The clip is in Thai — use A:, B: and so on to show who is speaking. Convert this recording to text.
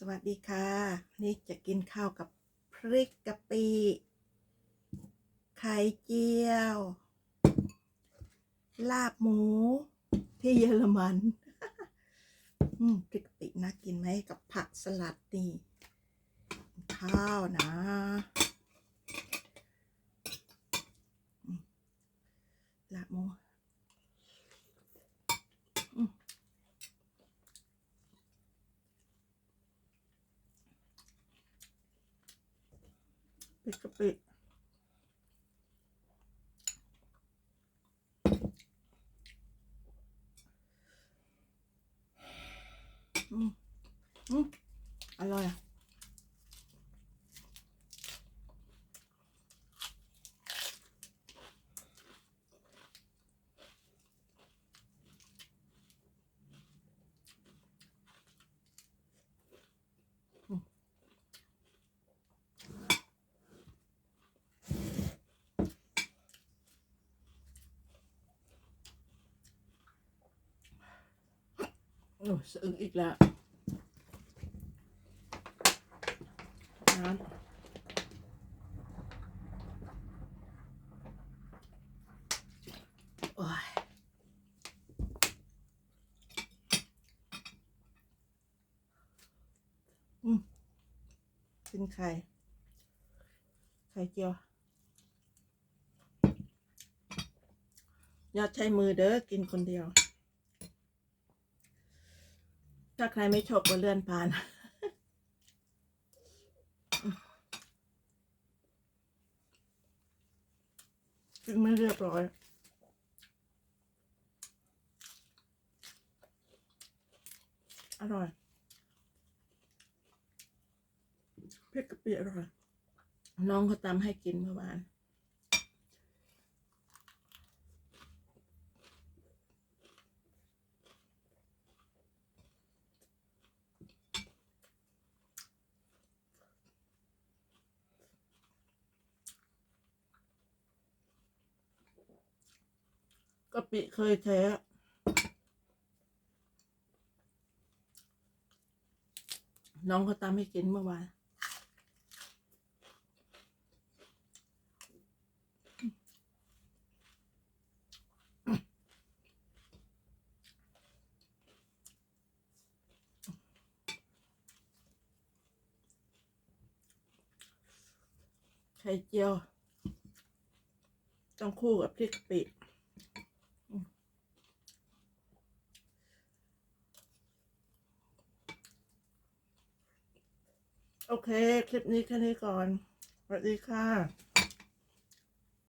A: สวัสดีค่ะ นี่จะกินข้าวกับพริกกะปิ ไข่เจียว ลาบหมู ที่เยอรมันอืมพริกกะปิน่ากินไหมกับผักสลัดนี่ข้าวนะลาบหมู พริกกะปิอืมอืมอร่อยอะ อ้สะอึกอีกแล้วน้ำโอ้ยอืมกินไข่ ไข่เจียว อย่าใช้มือเด้อกินคนเดียว ถ้าใครไม่ชอบก็เลื่อนผ่านกินไม่เรียบร้อยอร่อยพริกกะปิอร่อย น้องเขาตำให้กินเมื่อวานะปิเคยแท้น้องเขาตามให้กินเมื่อวานไข่เจียว ต้องคู่กับพริกกะปิ โอเค คลิปนี้แค่นี้ก่อน สวัสดีค่ะ